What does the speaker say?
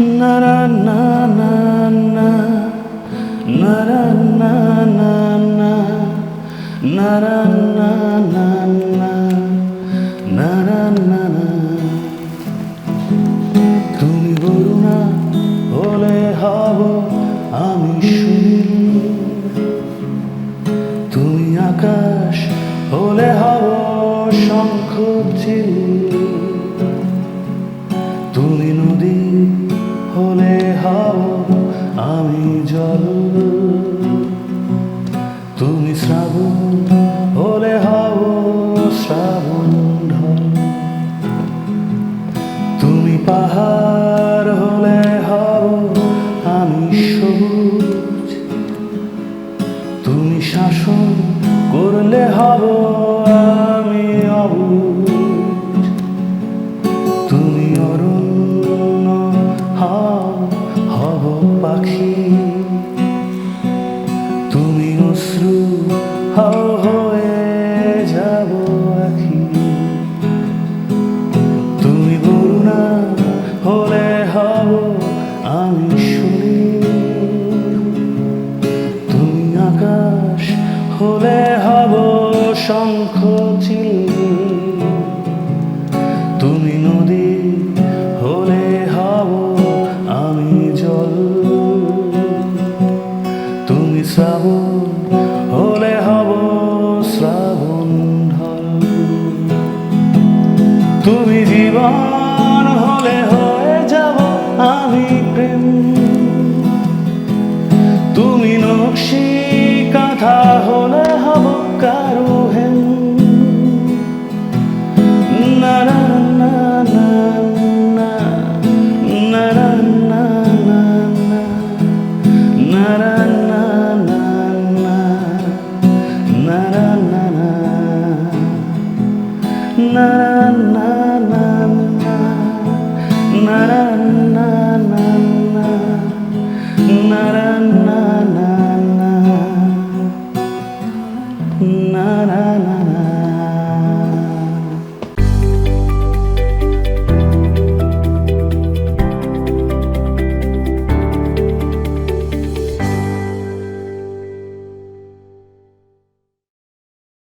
নারা না না না নারা না না না নারা না না না নারা না না তুমি গরু না হলে হব আমি সুনীল। তুমি আকাশ হলে হব শঙ্খ ছিল তুমি নদী হলে হাও আমি জল। তুমি শ্রাবণ হলে হাও শ্রাবণ ঢল। তুমি পাহাড় হলে হব শঙ্খ তুমি নদী হলে হব আমি জল। তুমি শ্রাবণ হলে হব শ্রাবণ ঢল। তুমি জীবন হলে হয়ে যাব আমি প্রেম। তুমি নকশি কাঁথা হলে হব কারু হেম না না না না না না না না না না না না না না না না না না na na na na na na